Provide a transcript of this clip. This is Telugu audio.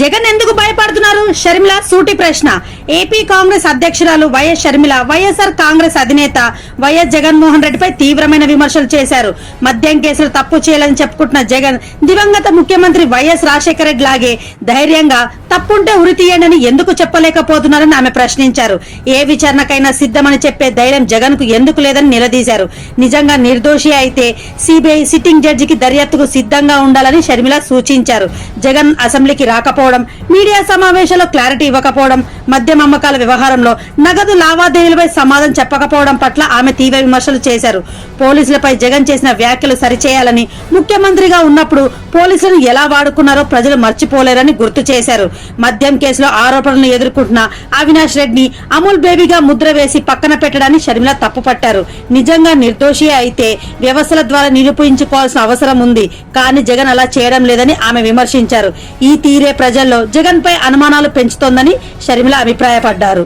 జగన్ ఎందుకు భయపడుతున్నారు? షర్మిల సూటి ప్రశ్న. ఏపీ కాంగ్రెస్ అధ్యక్షురాలు వైఎస్ షర్మిల వైఎస్ఆర్ కాంగ్రెస్ అధినేత వైఎస్ జగన్మోహన్ రెడ్డిపై తీవ్రమైన విమర్శలు చేశారు. మద్యం కేసులు తప్పు చేయాలని చెప్పుకుంటున్న జగన్ దివంగత ముఖ్యమంత్రి వైఎస్ రాజశేఖర రెడ్డి లాగే ధైర్యంగా తప్పుంటే ఉరి తీయండి ఎందుకు చెప్పలేకపోతున్నారని ఆమె ప్రశ్నించారు. ఏ విచారణకైనా సిద్ధమని చెప్పే ధైర్యం జగన్కు ఎందుకు లేదని నిలదీశారు. నిజంగా నిర్దోషి అయితే సిబిఐ సిట్టింగ్ జడ్జికి దర్యాప్తుకు సిద్ధంగా ఉండాలని షర్మిల సూచించారు. జగన్ అసెంబ్లీకి రాకపోవడం మీడియా సమావేశంలో క్లారిటీ ఇవ్వకపోవడం మద్యం అమ్మకాల వ్యవహారంలో నగదు లావాదేవీలపై సమాధానం చెప్పకపోవడం పట్ల ఆమె తీవ్ర విమర్శలు చేశారు. పోలీసులపై జగన్ చేసిన వ్యాఖ్యలు సరిచేయాలని ముఖ్యమంత్రిగా ఉన్నప్పుడు పోలీసులను ఎలా వాడుకున్నారో ప్రజలు మర్చిపోలేరని గుర్తు చేశారు. మద్యం కేసులో ఆరోపణలను ఎదుర్కొంటున్న అవినాష్ రెడ్డిని అమూల్ బేబీగా ముద్ర వేసి పక్కన పెట్టడాన్ని షర్మిల తప్పుపట్టారు. నిజంగా నిర్దోషి అయితే వ్యవస్థల ద్వారా నిరూపించుకోవాల్సిన అవసరం ఉంది. కానీ జగన్ అలా చేయడం లేదని ఆమె విమర్శించారు. ఈ తీరే ప్రజల్లో జగన్ పై అనుమానాలు పెంచుతోందని షర్మిల అభిప్రాయపడ్డారు.